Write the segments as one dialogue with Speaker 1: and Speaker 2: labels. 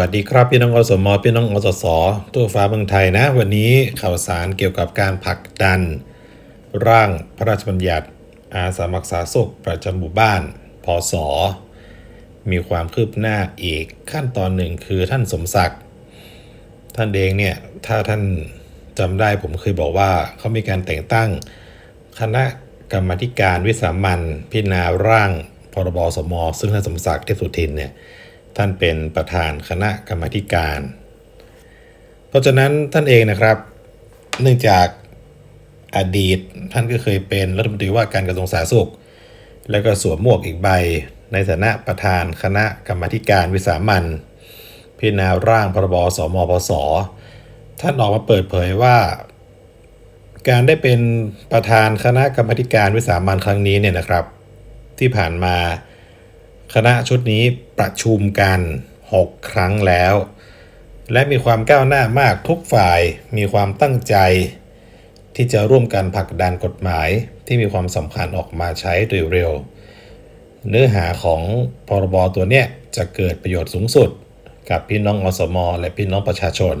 Speaker 1: วัสดีครับพี่น้องอสมอพี่น้องอสสทั่วฟ้าเมืองไทยนะ วันนี้ข่าวสารเกี่ยวกับการผลักดัน ร่างพระราชบัญญัติ อาสามัคสาสุขประจำหมู่บ้าน พศ มีความคืบหน้าอีกขั้นตอนหนึ่งคือท่านสมศักดิ์ท่านเองเนี่ย ถ้าท่านจำได้ผมเคยบอกว่าเขามีการแต่งตั้ง คณะกรรมธิการวิสามันพิจารณาร่างพรบสมซึ่งท่านสมศักดิ์เทพสุทินเนี่ย ท่านเป็นประธานคณะกรรมการ เพราะฉะนั้นท่านเองนะครับ เนื่องจากอดีตท่านก็เคยเป็นรัฐมนตรีว่าการกระทรวงสาธารณสุข แล้วก็สวมหมวกอีกใบ ในฐานะประธานคณะกรรมการวิสามันพิจารณาร่างพรบสมพศท่านออกมาเปิดเผยว่า การได้เป็นประธานคณะกรรมการวิสามันครั้งนี้เนี่ยนะครับ ที่ผ่านมา คณะชุดนี้ประชุมกัน 6 ครั้งแล้ว และมีความก้าวหน้ามากทุกฝ่ายมีความตั้งใจ ที่จะร่วมกันผลักดันกฎหมายที่มีความสำคัญออกมาใช้โดยเร็ว เนื้อหาของพรบตัวเนี้ยจะเกิดประโยชน์สูงสุด กับพี่น้องอสมและพี่น้องประชาชน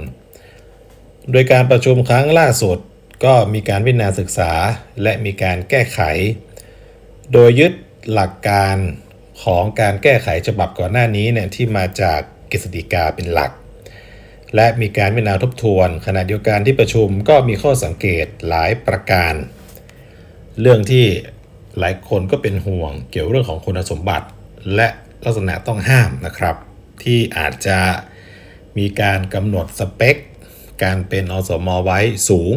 Speaker 1: โดยการประชุมครั้งล่าสุดก็มีการพิจารณาศึกษาและมีการแก้ไข โดยยึดหลักการ ของการแก้ไขฉบับก่อนหน้านี้เนี่ยที่มาจากกฤษฎีกาเป็นหลัก และมีการพิจารณาทบทวน ขณะเดียวกันที่ประชุมก็มีข้อสังเกตหลายประการ เรื่องที่หลายคนก็เป็นห่วงเกี่ยวเรื่องของคุณสมบัติ และลักษณะต้องห้ามนะครับ ที่อาจจะมีการกำหนดสเปค การเป็นอสมอไว้สูง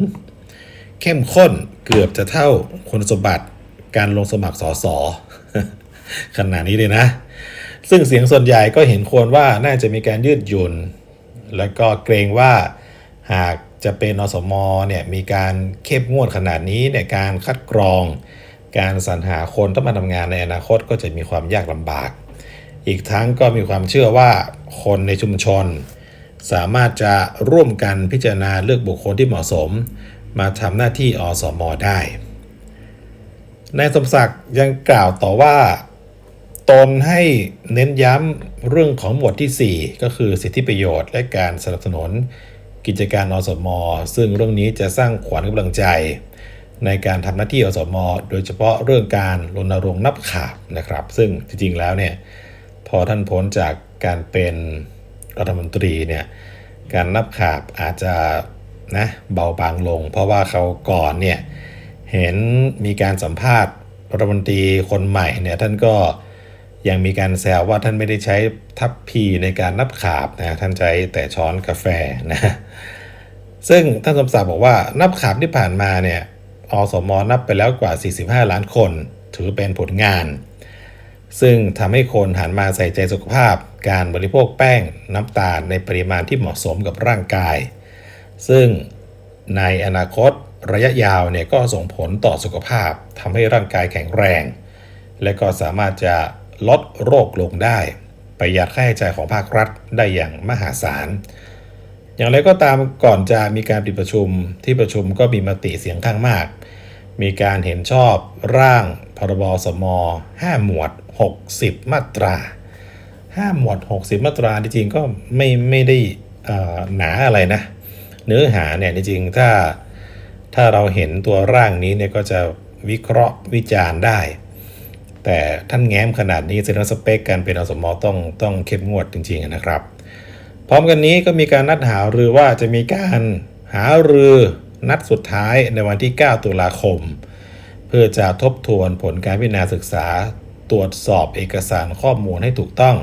Speaker 1: เข้มข้นเกือบจะเท่าคุณสมบัติการลงสมัครสอสอ ขนาดนี้เลยนะ ซึ่งเสียงส่วนใหญ่ก็เห็นควรว่าน่าจะมีการยืดหยุ่น แล้วก็เกรงว่าหากจะเป็นอสมเนี่ยมีการเข้มงวดขนาดนี้ในการคัดกรอง การสรรหาคนต้องมาทำงานในอนาคตก็จะมีความยากลำบาก อีกทั้งก็มีความเชื่อว่าคนในชุมชน สามารถจะร่วมกันพิจารณาเลือกบุคคลที่เหมาะสม มาทำหน้าที่อสมได้นายสมศักดิ์ยังกล่าวต่อว่า ตนให้เน้นย้ำเรื่องของหมวดที่ 4 ก็คือสิทธิประโยชน์ และการสนับสนุน กิจการอสมอซึ่งเรื่องนี้จะสร้างขวัญกำลังใจ ในการทำหน้าที่อสมอโดยเฉพาะเรื่องการรณรงค์นับขาบนะครับ ซึ่งจริงๆแล้วเนี่ยพอท่านพ้นจากการเป็นรัฐมนตรีเนี่ยการนับขาบอาจจะนะเบาบางลง เพราะว่าเขาก่อนเนี่ยเห็นมีการสัมภาษณ์รัฐมนตรีคนใหม่เนี่ยท่านก็ ยังมีการแซวว่าท่านไม่ได้ใช้ทัพพีในการนับขาบนะท่านใช้แต่ช้อนกาแฟนะซึ่งท่านสมศักดิ์บอกว่านับขาบที่ผ่านมาเนี่ยอสมนับไปแล้วกว่า 45 ล้านคน ถือเป็นผลงาน ซึ่งทำให้คนหันมาใส่ใจสุขภาพ การบริโภคแป้งน้ำตาลในปริมาณที่เหมาะสมกับร่างกาย ซึ่งในอนาคตระยะยาวเนี่ยก็ส่งผลต่อสุขภาพทำให้ร่างกายแข็งแรง และก็สามารถจะ ลดโรคลงได้ ประหยัดค่าใช้จ่ายของภาครัฐได้อย่างมหาศาล อย่างไรก็ตามก่อนจะมีการปิดประชุมที่ประชุมก็มีมติเสียงข้างมาก มีการเห็นชอบร่างพรบสม 5 หมวด 60 มาตรา 5 หมวด 60 มาตราจริงๆก็ไม่ไม่ได้หนาอะไรนะ เนื้อหาเนี่ยจริงๆถ้าถ้าเราเห็นตัวร่างนี้เนี่ยก็จะวิเคราะห์วิจารณ์ได้ แต่ท่านแง้มขนาดนี้เซนสเปคการเป็นอสมอต้องต้องเข้มงวดจริงๆนะครับ พร้อมกันนี้ก็มีการนัดหารือว่าจะมีการหารือนัดสุดท้ายในวันที่ 9 ตุลาคม เพื่อจะทบทวนผลการพิจารณาศึกษาตรวจสอบเอกสารข้อมูลให้ถูกต้อง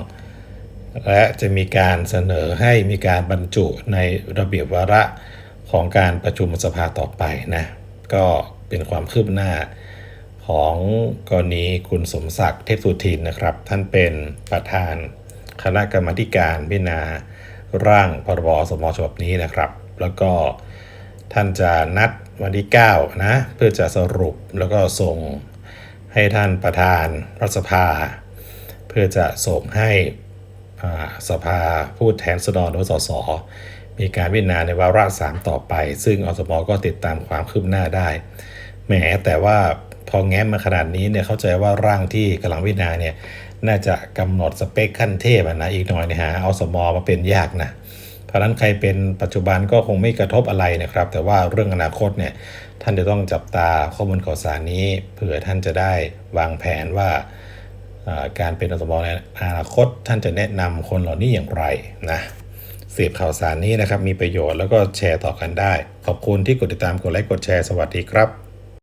Speaker 1: และจะมีการเสนอให้มีการบรรจุในระเบียบวาระของการประชุมสภาต่อไปนะ ก็เป็นความคืบหน้า ของกรณีคุณสมศักดิ์เทพสุทินนะครับ ท่านเป็นประธานคณะกรรมการพิจารณาร่างพรบสมฉบับนี้นะครับ แล้วก็ท่านจะนัดวันที่9นะเพื่อจะสรุปแล้วก็ส่งให้ท่านประธานรัฐสภา เพื่อจะส่งให้สภาผู้แทนสดรหรือสสมีการพิจารณาในวาระสามต่อไป ซึ่งอสมก็ติดตามความคืบหน้าได้แหมแต่ว่า พอแง้มมาขนาดนี้เนี่ยเข้าใจว่าร่างที่กำลังพิจารณาเนี่ยน่าจะกำหนดสเปคขั้นเทพนะอีกหน่อยเนะฮะเอาสมอมาเป็นยากนะเพราะนั้นใครเป็นปัจจุบันก็คงไม่กระทบอะไรนะครับ แต่ว่าเรื่องอนาคตเนี่ยท่านจะต้องจับตาข้อมูลข่าวสารนี้เผื่อท่านจะได้วางแผนว่าการเป็นอสมอในอนาคตท่านจะแนะนำคนเหล่านี้อย่างไรนะเสพข่าวสารนี้นะครับมีประโยชน์แล้วก็แชร์ต่อกันได้ ขอบคุณที่กดติดตามกดไลค์กดแชร์สวัสดีครับ